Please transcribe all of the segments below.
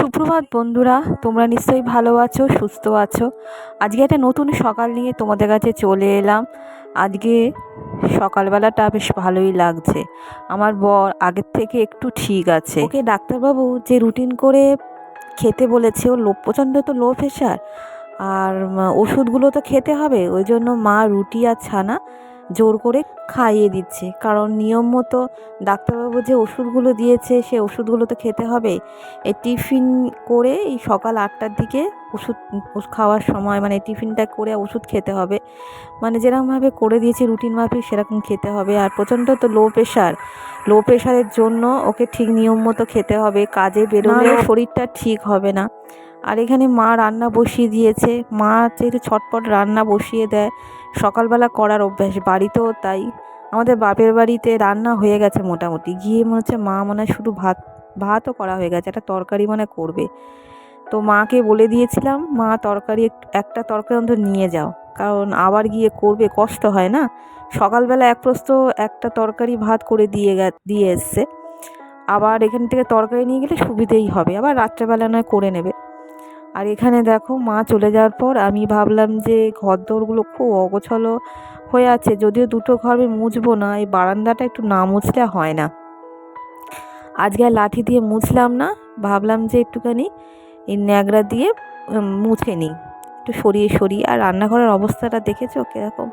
সুপ্রভাত বন্ধুরা, তোমরা নিশ্চয়ই ভালো আছো, সুস্থ আছো। আজকে একটা নতুন সকাল নিয়ে তোমাদের কাছে চলে এলাম। আজকে সকালবেলাটা বেশ ভালোই লাগছে। আমার বর আগের থেকে একটু ঠিক আছে। ওকে ডাক্তারবাবু যে রুটিন করে খেতে বলেছে ও লো প্রচণ্ড তো লো প্রেশার আর ওষুধগুলো তো খেতে হবে, ওই জন্য মা রুটি আর ছানা জোর করে খাইয়ে দিচ্ছে। কারণ নিয়ম মতো ডাক্তারবাবু যে ওষুধগুলো দিয়েছে সে ওষুধগুলো তো খেতে হবে। এই টিফিন করে এই সকাল আটটার দিকে ওষুধ খাওয়ার সময় মানে টিফিনটা করে ওষুধ খেতে হবে। মানে যেরকমভাবে করে দিয়েছে রুটিন মাফিক সেরকম খেতে হবে। আর প্রচণ্ড তো লো প্রেশার। লো প্রেশারের জন্য ওকে ঠিক নিয়ম মতো খেতে হবে। কাজে বেরোলে শরীরটা ঠিক হবে না। আর এখানে মা রান্না বসিয়ে দিয়েছে। মা যেহেতু ছটপট রান্না বসিয়ে দেয়, সকালবেলা করার অভ্যাস, বাড়িতেও তাই। আমাদের বাপের বাড়িতে রান্না হয়ে গেছে মোটামুটি। গিয়ে মনে হচ্ছে মা মনে হয় শুধু ভাত, ভাতও করা হয়ে গেছে, একটা তরকারি মানে করবে। তো মাকে বলে দিয়েছিলাম, মা, তরকারি একটা তরকারি অন্তত নিয়ে যাও। কারণ আবার গিয়ে করবে, কষ্ট হয় না? সকালবেলা এক প্রস্ত একটা তরকারি ভাত করে দিয়ে দিয়ে এসছে। আবার এখান থেকে তরকারি নিয়ে গেলে সুবিধেই হবে। আবার রাত্রেবেলা নয় করে নেবে। আর এখানে দেখো মা চলে যাওয়ার পর আমি ভাবলাম যে ঘর দোরগুলো খুব অগোছালো হয়ে আছে, যদিও দুটো ঘর আমি মুছবো না, এই বারান্দাটা একটু না মুছলে হয় না। আজকে আর লাঠি দিয়ে মুছলাম না, ভাবলাম যে একটুখানি এই ন্যাকড়া দিয়ে মুছে নিই। একটু সরিয়ে সরিয়ে, আর রান্নাঘরের অবস্থাটা দেখেছ কীরকম?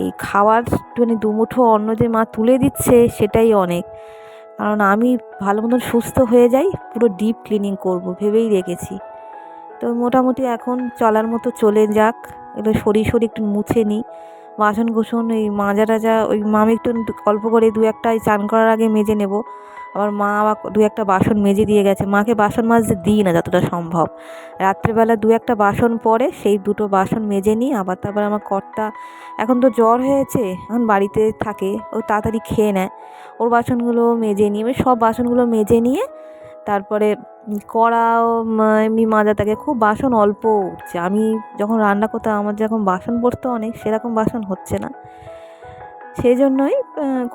এই খাওয়ার একটুখানি দুমুঠো অন্ন যে মা তুলে দিচ্ছে সেটাই অনেক। কারণ আমি ভালো মতন সুস্থ হয়ে যাই, পুরো ডিপ ক্লিনিং করব, ভেবেই রেখেছি। তো মোটামুটি এখন চলার মতো চলে যাক। এগুলো সরিয়ে সরিয়ে একটু মুছে নিই। বাসন কুসন এই মাজা টাজা, ওই মামি একটু অল্প করে দু একটা চান করার আগে মেজে নেব। আবার মা আবার দু একটা বাসন মেজে দিয়ে গেছে। মাকে বাসন মাজতে দিই না যতটা সম্ভব। রাত্রেবেলা দু একটা বাসন পরে সেই দুটো বাসন মেজে নিই। আবার তারপর আমার কর্তা, এখন তো জ্বর হয়েছে, এখন বাড়িতে থাকে। ও তাড়াতাড়ি খেয়ে নেয়। ওর বাসনগুলো মেজে নিয়ে সব বাসনগুলো মেজে নিয়ে তারপরে কড়াও এমনি মাজা থাকে খুব বাসন অল্প উঠছে। আমি যখন রান্না করতাম, আমার যখন বাসন পড়তো অনেক, সেরকম বাসন হচ্ছে না। সেই জন্যই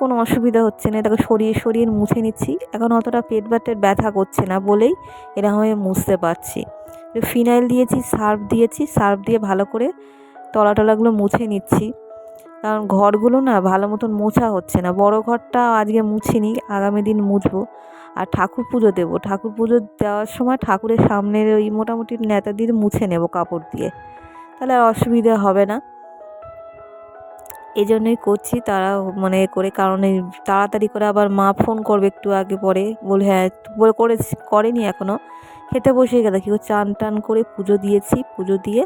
কোনো অসুবিধা হচ্ছে না। এটাকে সরিয়ে সরিয়ে মুছে নিচ্ছি। এখন অতটা পেট বাটের ব্যথা করছে না বলেই এরকমভাবে মুছতে পারছি। ফিনাইল দিয়েছি, সার্ফ দিয়েছি, সার্ফ দিয়ে ভালো করে তলা টলাগুলো মুছে নিচ্ছি। কারণ ঘরগুলো না ভালো মতন মোছা হচ্ছে না। বড় ঘরটা আজকে মুছিনি, আগামী দিন মুছবো। আর ঠাকুর পুজো দেবো। ঠাকুর পুজো দেওয়ার সময় ঠাকুরের সামনের ওই মোটামুটি নেতা দিয়ে মুছে নেব কাপড় দিয়ে। তাহলে আর অসুবিধা হবে না। এই জন্যই করছি, তারা মানে এ করে কারণ তাড়াতাড়ি করে আবার মা ফোন করবে একটু আগে পরে। বলে হ্যাঁ বলে করে করেনি এখনও খেতে বসে গেছে কি চান টান করে পুজো দিয়েছি, পুজো দিয়ে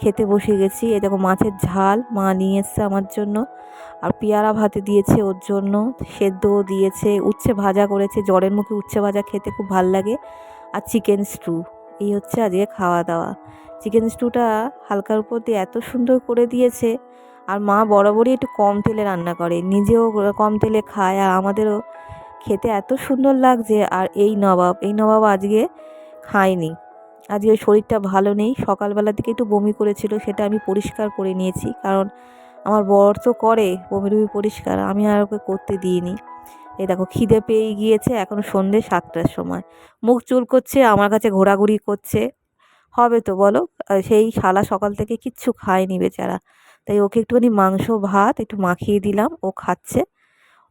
খেতে বসে গেছি। এই দেখো মাছের ঝাল মা নিয়ে এসছে আমার জন্য। আর পেয়ারা ভাতে দিয়েছে ওর জন্য, সেদ্ধও দিয়েছে, উচ্ছে ভাজা করেছে, জ্বরের মুখে উচ্ছে ভাজা খেতে খুব ভালো লাগে। আর চিকেন স্টু এই হচ্ছে আজকে খাওয়া দাওয়া। চিকেন স্টুটা হালকার উপর দিয়ে এত সুন্দর করে দিয়েছে, আর মা বরাবরই একটু কম তেলে রান্না করে, নিজেও কম তেলে খায়, আর আমাদেরও খেতে এত সুন্দর লাগছে, আর এই নবাব এই নবাব আজকে খায়নি। আজকে শরীরটা ভালো নেই সকালবেলা থেকে একটু বমি করেছিল, সেটা আমি পরিষ্কার করে নিয়েছি, কারণ আমার বর তো করে, বমি টমি পরিষ্কার, আমি আর ওকে করতে দিইনি। এই দেখো, খিদে পেয়ে গিয়েছে এখন সন্ধ্যে সাতটার সময়। মুখ চুল করছে, আমার কাছে ঘোরাঘুরি করছে। হবে তো বলো সেই শালা সকাল থেকে কিচ্ছু খায়নি বেচারা। তাই ওকে একটুখানি মাংস, ভাত একটু মাখিয়ে দিলাম, ও খাচ্ছে।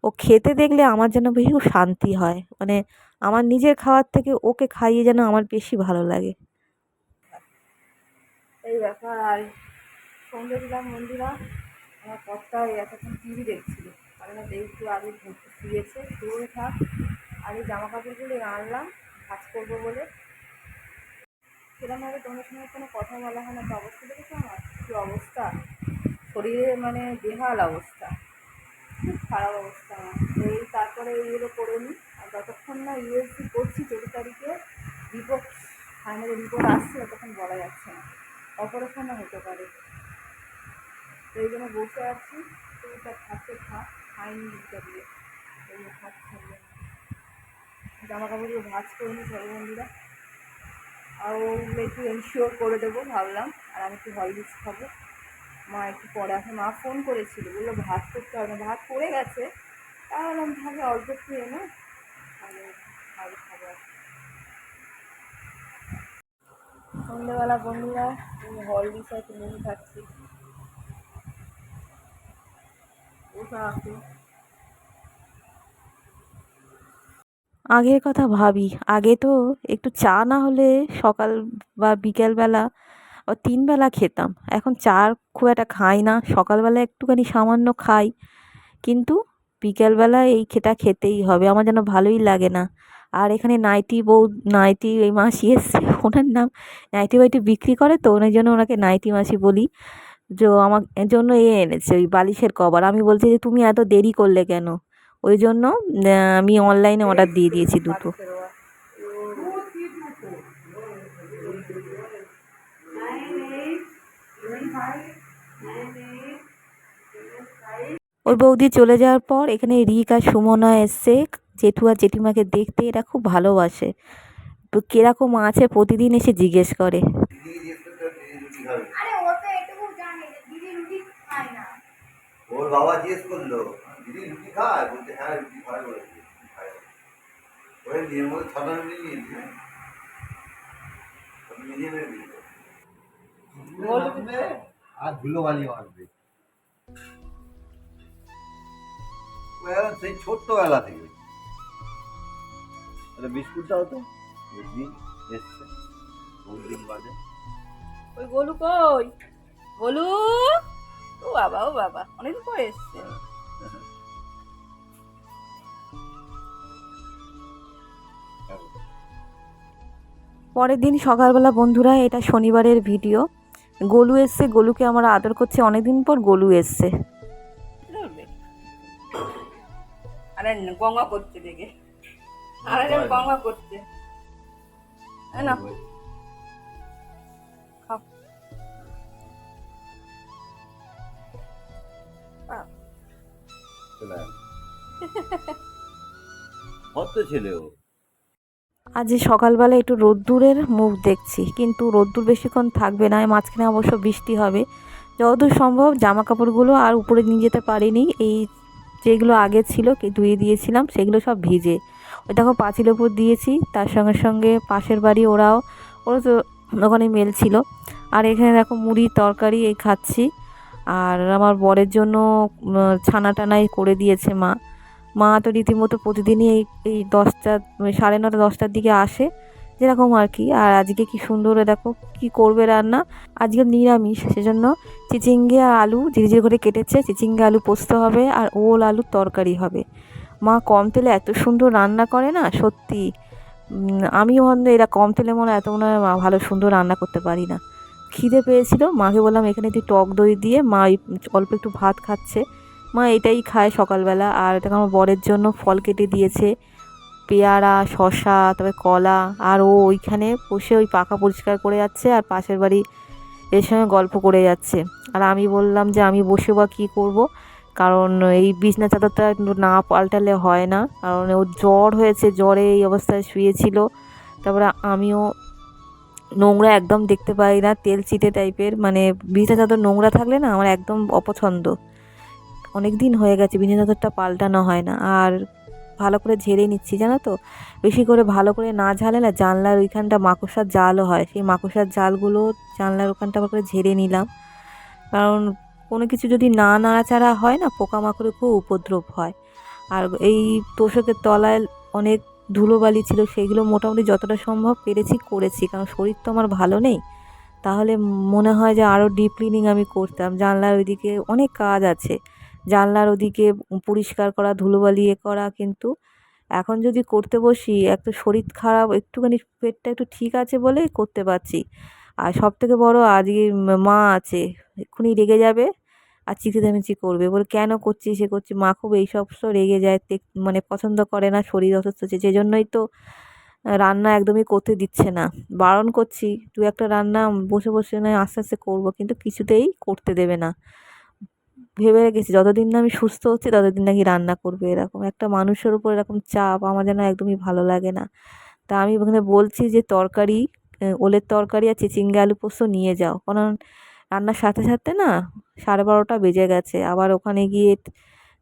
ও খেতে দেখলে আমার যেন বেশি শান্তি হয়। মানে আমার নিজের খাওয়ার থেকে ওকে খাইয়ে যেন আমার বেশি ভালো লাগে। এই ব্যাপার, আর সন্ধ্যে দিলাম মন্দিরা। আমার কর্তা এতক্ষণ টিভি দেখছিল। কারণ একটু আগে শুয়েছে, শুয়ে থাক। আর এই জামা কাপড়গুলো আনলাম, ভাজ করব বলে। সেরকমভাবে তোমার সঙ্গে কোনো কথা বলা হয় না, তো অবস্থা দেখেছ আমার? কী অবস্থা? শরীরে মানে বেহাল অবস্থা। খুব খারাপ অবস্থা আমার। এই তারপরে এইগুলো করে নিই। আর যতক্ষণ না ইউএসসি করছি চোদ্দ তারিখে রিপোর্ট ফাইনাল রিপোর্ট আসছে, ততক্ষণ বলা যাচ্ছে না। অপারেশনও হতে পারে। এই জন্য বসে আছি। তুইটা খাচ্ছে খা, খাইনি দিকটা দিয়ে। এই খাচ্ছে না। জামা কাপড়গুলো ভাজ করে সবাই বন্ধুরা। আর ওগুলো একটু এনশিওর করে দেবো ভাবলাম। আর আমি একটু হরলিক্স খাব। মা একটু পরে আসে। মা ফোন করেছিল। বলল, ভাত করতে হবে না। ভাত পড়ে গেছে। তাহলে আমি তাহলে অল্প একটু এনে তাহলে ভালো খাব আর। সন্ধ্যেবেলা বন্ধুরা আমি হলদিস একটু মুড়ি খাচ্ছি। আগের কথা ভাবি। আগে তো একটু চা না হলে সকাল বা বিকেলবেলা ও তিন বেলা খেতাম। এখন চা খুব একটা খাই না। সকালবেলা একটুখানি সামান্য খাই। কিন্তু বিকেলবেলা এই খেটা খেতেই হবে। আমার যেন ভালোই লাগে না। আর এখানে নাইটি বউ, নাইটি এই মাসি এসছে। ওনার নাম নাইটি বাইটি বিক্রি করে তো, ওনার জন্য ওনাকে নাইটি মাসি বলি। যে আমার জন্য এ এনেছে, ওই বালিশের কভার। আমি বলছি যে, তুমি এত দেরি করলে কেন? ওই জন্য আমি অনলাইনে অর্ডার দিয়ে দিয়েছি দুটো। ওই বৌদি চলে যাওয়ার পর এখানে রিক আর সুমনা এসছে। জেঠু আর জেঠিমাকে দেখতে এরা খুব ভালোবাসে। তো কীরকম আছে প্রতিদিন এসে জিজ্ঞেস করে আরে ও তো এটুকু জানে যে দিদি রুটি খায় না ওর বাবা জিজ্ঞেস করল দিদি রুটি খায়? বলতে হ্যাঁ রুটি খায় বলেছে ওই নিজের মধ্যে ছটা রুটি নিয়েছি। নিজে মেরে দিল আর ধুলো বালি মারবে সেই ছোট্টবেলা থেকে। একটা বিস্কুটটাও তো? এসছে। বাদে ওই গোলু কই? গোলু? ও বাবা ও বাবা অনেকদিন পরে এসছে পরের দিন সকালবেলা বন্ধুরা এটা শনিবারের ভিডিও। গোলু এসছে গোলুকে আমরা আদর করছে অনেকদিন পর গোলু এসছে। আরে গঙ্গা করছে দেখে। আরে গঙ্গা করছে। না। আজ সকালবেলা একটু রোদ্দুরের মুখ দেখছি, কিন্তু রোদ্দুর বেশিক্ষণ থাকবে না মাঝখানে অবশ্য বৃষ্টি হবে। যতদূর সম্ভব জামা কাপড়গুলো আর উপরে নিয়ে যেতে পারিনি, এই যেগুলো আগে ছিল ধুয়ে দিয়েছিলাম, সেগুলো সব ভিজে। ওই দেখো পাঁচিল উপর দিয়েছি, তার সঙ্গে সঙ্গে পাশের বাড়ি ওরাও ওরা তো ওখানে মেল ছিল। আর এখানে দেখো মুড়ি তরকারি এই খাচ্ছি। আর আমার বরের জন্য ছানা টানাই করে দিয়েছে মা। মা তো রীতিমতো প্রতিদিনই এই এই দশটা, সাড়ে নটা, দশটার দিকে আসে, যেরকম আর কি। আর আজকে কি সুন্দর দেখো কি করবে রান্না। আজকে নিরামিষ, সেজন্য চিচিঙ্গে আর আলু ঝিরি ঝিরি করে কেটেছে। চিচিঙ্গে আলু পোস্ত হবে আর ওল আলুর তরকারি হবে। মা কম তেলে এত সুন্দর রান্না করে না, সত্যি। আমিও হয়তো এরা কম তেলে মনে হয় এত মনে হয় ভালো সুন্দর রান্না করতে পারি না। খিদে পেয়েছিল। মাকে বললাম, এখানে একটু টক দই দিয়ে, মা অল্প একটু ভাত খাচ্ছে। মা এটাই খায় সকালবেলা। আর এটাকে আমার বরের জন্য ফল কেটে দিয়েছে। পেয়ারা শশা তবে কলা, আর ও ওইখানে বসে ওই পাখা পরিষ্কার করে যাচ্ছে আর পাশের বাড়ি এর সঙ্গে গল্প করে যাচ্ছে। আর আমি বললাম যে, আমি বসে বা কী করব? কারণ এই বিছনা চাদরটা না পাল্টালে হয় না। কারণ ওর জ্বর হয়েছে, জ্বরে এই অবস্থায় শুয়েছিল। তারপরে আমিও নোংরা একদম দেখতে পাই না, তেল চিটে টাইপের মানে বিছনা চাদর নোংরা থাকলে না আমার একদম অপছন্দ। অনেক দিন হয়ে গেছে বিছনা চাদরটা পাল্টানো হয় না। আর ভালো করে ঝেড়ে নিচ্ছি, জানো তো? বেশি করে ভালো করে না ঝালে না জানলার ওইখানটা মাকড়সার জালও হয়। সেই মাকড়সার জালগুলো জানলার ওখানটা করে ঝেড়ে নিলাম। কারণ কোনো কিছু যদি না নাড়াচাড়া হয় না, পোকামাকড়ে খুব উপদ্রব হয়। আর এই তোষকের তলায় অনেক ধুলোবালি ছিল, সেগুলো মোটামুটি যতটা সম্ভব পেরেছি, করেছি। কারণ শরীর তো আমার ভালো নেই। তাহলে মনে হয় যে আরও ডিপ ক্লিনিং আমি করতাম। জানলার ওইদিকে অনেক কাজ আছে। জানলার ওদিকে পরিষ্কার করা, ধুলোবালি এ করা কিন্তু এখন যদি করতে বসি এক তো শরীর খারাপ, একটুখানি পেটটা একটু ঠিক আছে বলে করতে পারছি। আর সব থেকে বড় আজকে মা আছে, এক্ষুনি রেগে যাবে। আর চিকিদামিচি করবে। বলে, কেন করছি সে করছি। মা খুব এইসব সব রেগে যায় মানে পছন্দ করে না, শরীর অসুস্থ আছে সেজন্যই তো রান্না একদমই করতে দিচ্ছে না। বারণ করছি, দু একটা রান্না বসে বসে নয় আস্তে আস্তে করব, কিন্তু কিছুতেই করতে দেবে না। ভেবে রেখেছি, যতদিন না আমি সুস্থ হচ্ছি, ততদিন নাকি রান্না করবে। এরকম একটা মানুষের উপর এরকম চাপ আমার যেন একদমই ভালো লাগে না। তা আমি ওখানে বলছি যে, তরকারি ওলের তরকারি আর চিচিঙ্গে আলু পোস্ত নিয়ে যাও। কারণ রান্নার সাথে সাথে না সাড়ে বারোটা বেজে গেছে। আবার ওখানে গিয়ে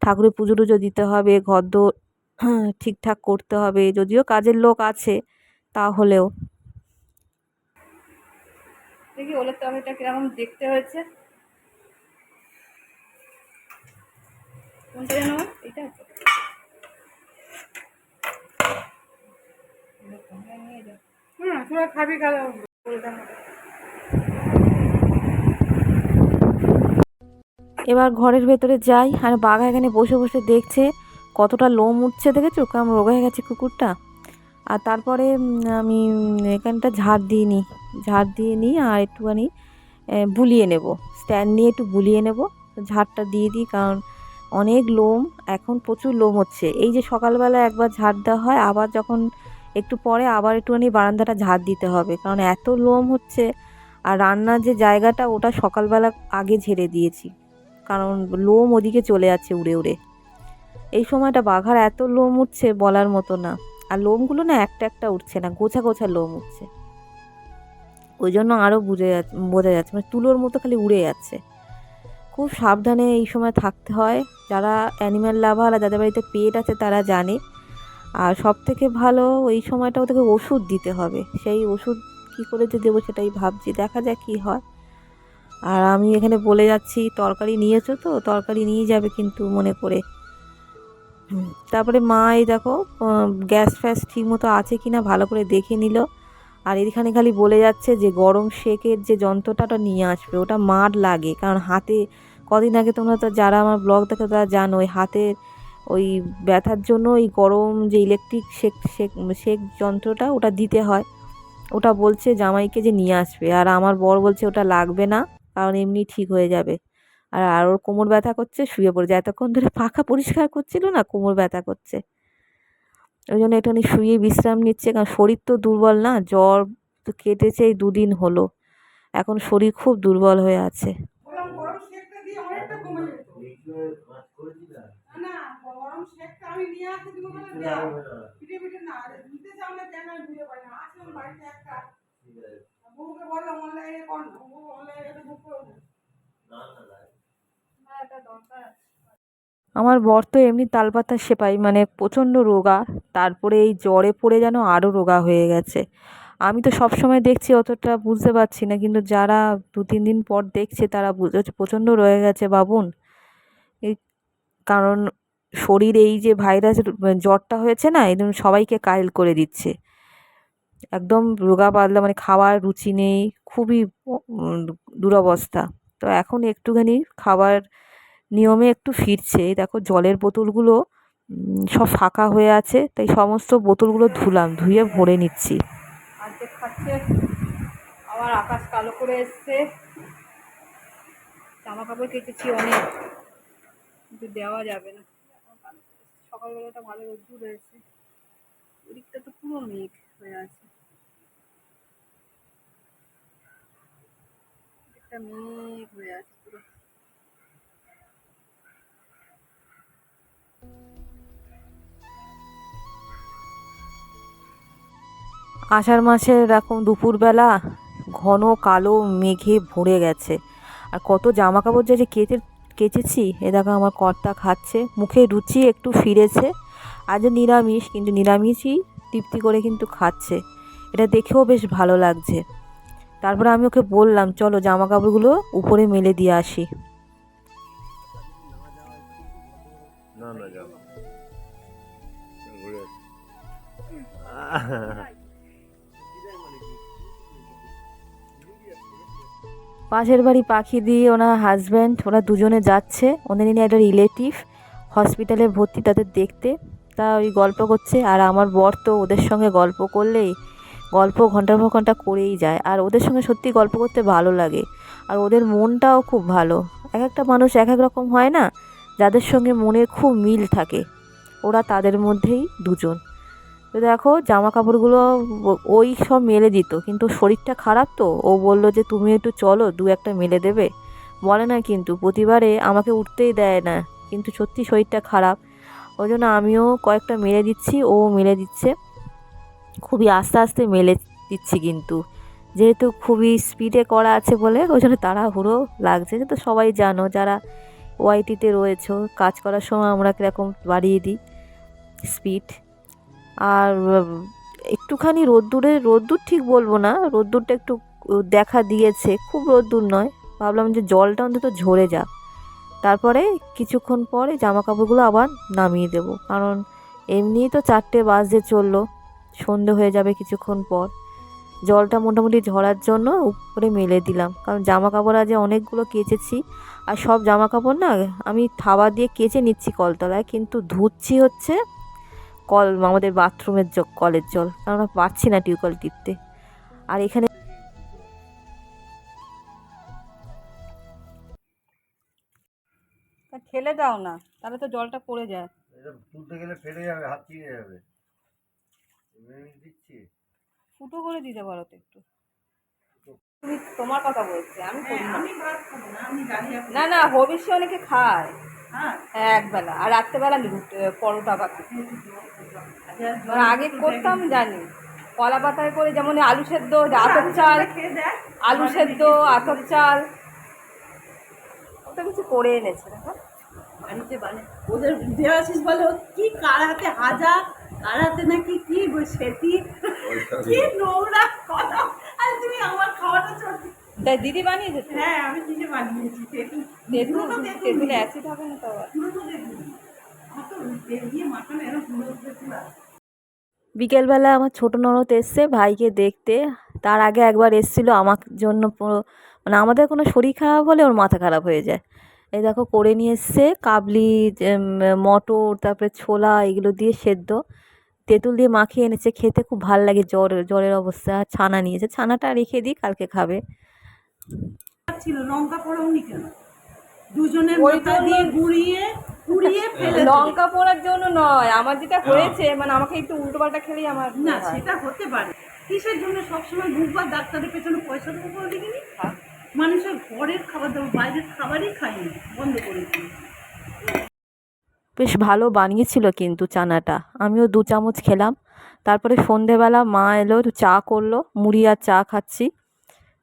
ঠাকুরের পুজো টুজো দিতে হবে ঘরদোর ঠিকঠাক করতে হবে। যদিও কাজের লোক আছে, তাহলেও। দেখি ওলের তরকারিটা কীরকম দেখতে হয়েছে। কোনটা যেন এইটা হুম তোরা খাবি কালো এবার ঘরের ভেতরে যাই আর বাঘা এখানে বসে বসে দেখছে কতটা লোম উঠছে, দেখেছ? কেমন রোগা হয়ে গেছে কুকুরটা। আর তারপরে আমি এখানটা ঝাড় দিয়ে নিই। ঝাড় দিয়ে নিই আর একটুখানি বুলিয়ে নেব। স্ট্যান্ড নিয়ে একটু বুলিয়ে নেব। ঝাড়টা দিয়ে দিই কারণ অনেক লোম, এখন প্রচুর লোম হচ্ছে। এই যে সকালবেলা একবার ঝাড় দেওয়া হয়, আবার যখন একটু পরে আবার একটুখানি বারান্দাটা ঝাড় দিতে হবে। কারণ এত লোম হচ্ছে, আর রান্নার যে জায়গাটা, ওটা সকালবেলা আগে ঝেড়ে দিয়েছি। কারণ লোম ওদিকে চলে যাচ্ছে উড়ে উড়ে। এই সময়টা বাঘার এত লোম উঠছে বলার মতো না। আর লোমগুলো না একটা একটা উঠছে না, গোছা গোছা লোম উঠছে। ওই জন্য আরও বুঝে যাচ্ছে বোঝা যাচ্ছে মানে তুলোর মতো খালি উড়ে যাচ্ছে। খুব সাবধানে এই সময় থাকতে হয়। যারা অ্যানিম্যাল লাভার আর যাদের বাড়িতে পেট আছে তারা জানে। আর সব থেকে ভালো এই সময়টা ওদেরকে ওষুধ দিতে হবে। সেই ওষুধ কী করে যে দেবো সেটাই ভাবছি, দেখা যাক কী হয়। আর আমি এখানে বলে যাচ্ছি, তরকারি নিয়েছো তো? তরকারি নিয়ে যাবে কিন্তু মনে করে। তারপরে মা এই দেখো গ্যাস ফ্যাস ঠিক মতো আছে কি না ভালো করে দেখে নিল। আর এখানে খালি বলে যাচ্ছে যে গরম শেকের যে যন্ত্রটা নিয়ে আসবে, ওটা মার লাগে। কারণ হাতে, কদিন আগে তোমরা তো যারা আমার ব্লগ দেখো তারা জানো, ওই হাতের ওই ব্যথার জন্য ওই গরম যে ইলেকট্রিক শেক শেক শেক যন্ত্রটা ওটা দিতে হয়। ওটা বলছে জামাইকে যে নিয়ে আসবে। আর আমার বর বলছে ওটা লাগবে না। কারণ এমনি ঠিক হয়ে যাবে। আর আর ওর কোমর ব্যথা করছে, শুয়ে পড়েছে। এতক্ষণ ধরে পাখা পরিষ্কার করছিল না, কোমর ব্যথা করছে। ওই জন্য একটুখানি শুয়ে বিশ্রাম নিচ্ছে, কারণ শরীর তো দুর্বল না, জ্বর তো কেটেছে এই দুদিন হলো। এখন শরীর খুব দুর্বল হয়ে আছে। না বললাম অনলাইনে কর না। বউ অনলাইনে একটা বুক করে দে। না এটা দরকার। আছে আমার বর তো এমনি তালপাতার সেপাই মানে প্রচণ্ড রোগা। তারপরে এই জ্বরে পড়ে যেন আরও রোগা হয়ে গেছে। আমি তো সব সময় দেখছি অতটা বুঝতে পারছি না কিন্তু যারা দু তিন দিন পর দেখছে তারা বুঝতে পারছে প্রচণ্ড রয়ে গেছে বাবুন। এই কারণ শরীর এই যে ভাইরাস জ্বরটা হয়েছে না একদম সবাইকে কাইল করে দিচ্ছে। একদম রোগা পাতলা মানে খাওয়ার রুচি নেই, খুবই দুরবস্থা। তো এখন একটুখানি খাবার নিয়মে একটু ফিরছে। দেখো জলের বোতলগুলো সব ফাঁকা হয়ে আছে, তাই সমস্ত বোতলগুলো ধুলাম, ধুয়ে ভরে নিচ্ছি। আবার আকাশ কালো করে এসছে। জামা কাপড় কেটেছি অনেক, কিন্তু দেওয়া যাবে না। সকালবেলাটা ভালো রোদ্দুর রয়েছে ওদিকটা তো পুরো মেঘ হয়ে আছে। একটা মেঘ হয়ে আছে পুরো আষাঢ় মাসের এরকম দুপুরবেলা ঘন কালো মেঘে ভরে গেছে। আর কত জামা কাপড় যে কেচে, কেচেছি, এ দেখো আমার কর্তা খাচ্ছে। মুখে রুচি একটু ফিরেছে। আজ নিরামিষ, কিন্তু নিরামিষই তৃপ্তি করে কিন্তু খাচ্ছে। এটা দেখেও বেশ ভালো লাগছে। তারপরে আমি ওকে বললাম চলো জামা কাপড়গুলো উপরে মেলে দিয়ে আসি। পাশের বাড়ি পাখি দিয়ে ওনার হাজব্যান্ড ওরা দুজনে যাচ্ছে। ওদের নিয়ে একটা রিলেটিভ হসপিটালে ভর্তি তাদের দেখতে। তা ওই গল্প করছে আর আমার বর তো ওদের সঙ্গে গল্প করলেই গল্প ঘণ্টার পর ঘণ্টা করেই যায়। আর ওদের সঙ্গে সত্যি গল্প করতে ভালো লাগে। আর ওদের মনটাও খুব ভালো। এক একটা মানুষ এক এক রকম হয় না? যাদের সঙ্গে মনের খুব মিল থাকে। ওরা তাদের মধ্যেই দুজন। তো দেখো জামা কাপড়গুলো ওই সব মেলে দিত। কিন্তু শরীরটা খারাপ তো? ও বলল যে, তুমি একটু চলো, দু একটা মেলে দেবে। বলে না কিন্তু। প্রতিবারে আমাকে উঠতেই দেয় না। কিন্তু সত্যি শরীরটা খারাপ। ওই জন্য আমিও কয়েকটা মেলে দিচ্ছি, ও মেলে দিচ্ছে। খুবই আস্তে আস্তে মেলে দিচ্ছি কিন্তু। যেহেতু খুবই স্পিডে করা আছে বলে, ওই জন্য তাড়াহুড়ো লাগছে। তো সবাই জানো, যারা ওয়াইটিতে রয়েছো, কাজ করার সময় আমরা কীরকম বাড়িয়ে দিই স্পিড আর একটুখানি রোদ্দুরে, রোদ্দুর ঠিক বলব না, রোদ্দুরটা একটু দেখা দিয়েছে, খুব রোদ্দুর নয়। ভাবলাম যে জলটা অন্তত ঝরে যাক। তারপরে কিছুক্ষণ পরে জামা কাপড়গুলো আবার নামিয়ে দেব। কারণ এমনিই তো চারটে বাজে চলল। সন্ধে হয়ে যাবে কিছুক্ষণ পর। জলটা মোটামুটি ঝরার জন্য উপরে মেলে দিলাম। কারণ জামা কাপড় আজ অনেকগুলো কেচেছি। আর সব জামা কাপড় না আমি থাবা দিয়ে কেচে নিচ্ছি কলতলায় কিন্তু ধুচ্ছি হচ্ছে কল আমাদের বাথরুমের জ কলের জল। কারণ আমরা পাচ্ছি না টিউবওয়েল টিপতে। আর এখানে ঠেলে দাও না তাহলে তো জলটা পড়ে যায়। তুলতে গেলে ফেটে যাবে হাত চিড়ে যাবে। দিচ্ছি। ফুটো করে দিতে পারো তো একটু। তুমি তোমার কথা বলছি আমি করি না। না না হবিষ্য অনেকে খায়। হ্যাঁ। একবেলা। আর রাত্রেবেলা রুটি পরোটা বা মানে আগে করতাম জানি। কলা পাতায় করে যেমন আলু সেদ্ধ আতপ চাল আলু সেদ্ধ আতপ চাল। ওটা কিছু করে এনেছে দেখো। বাড়িতে বানে ওদের দেওয়াশিস বলে কি কার হাতে হাজা হাতে নাকি কি সেটি কি নোংরা কথা। আর তুমি আমার খাওয়াটা চলছে তাই দিদি বানিয়েছে? হ্যাঁ আমি নিজে বানিয়েছি তেঁতুল। তেঁতুল। অ্যাসিড হবে না তো বিকেলবেলা আমার ছোটো ননদ এসছে ভাইকে দেখতে। তার আগে একবার এসছিল আমার জন্য পুরো মানে আমাদের কোনো শরীর খারাপ হলে ওর মাথা খারাপ হয়ে যায়। এই দেখো করে নিয়ে এসছে কাবলি মটর তারপরে ছোলা এগুলো দিয়ে সেদ্ধ। তেঁতুল দিয়ে মাখিয়ে এনেছে খেতে খুব ভালো লাগে জ্বর জ্বরের অবস্থা আর ছানা নিয়েছে ছানাটা রেখে দিই কালকে খাবে। ছিল লঙ্কা পড়াওনি কেন? দুজনের ওই দিয়ে গুঁড়িয়ে কুড়িয়ে ফেলে লঙ্কা পোড়ার জন্য নয় আমার যেটা হয়েছে মানে আমাকে একটু উল্টো পাল্টা খেলেই আমার না সেটা হতে পারে। কিসের জন্য সবসময় ঘুরবার ডাক্তারের পেছনে পয়সা দেবো দেখিনি। হ্যাঁ। মানুষের ঘরের খাবার দাবার বাইরের খাবারই খাইনি বন্ধ করে দিয়েছি। বেশ ভালো বানিয়েছিল কিন্তু চানাটা। আমিও দু চামচ খেলাম। তারপরে সন্ধেবেলা মা এলো চা করল, মুড়ি আর চা খাচ্ছি।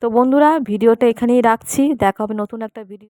তো বন্ধুরা, ভিডিওটা এখানেই রাখছি। দেখা হবে নতুন একটা ভিডিও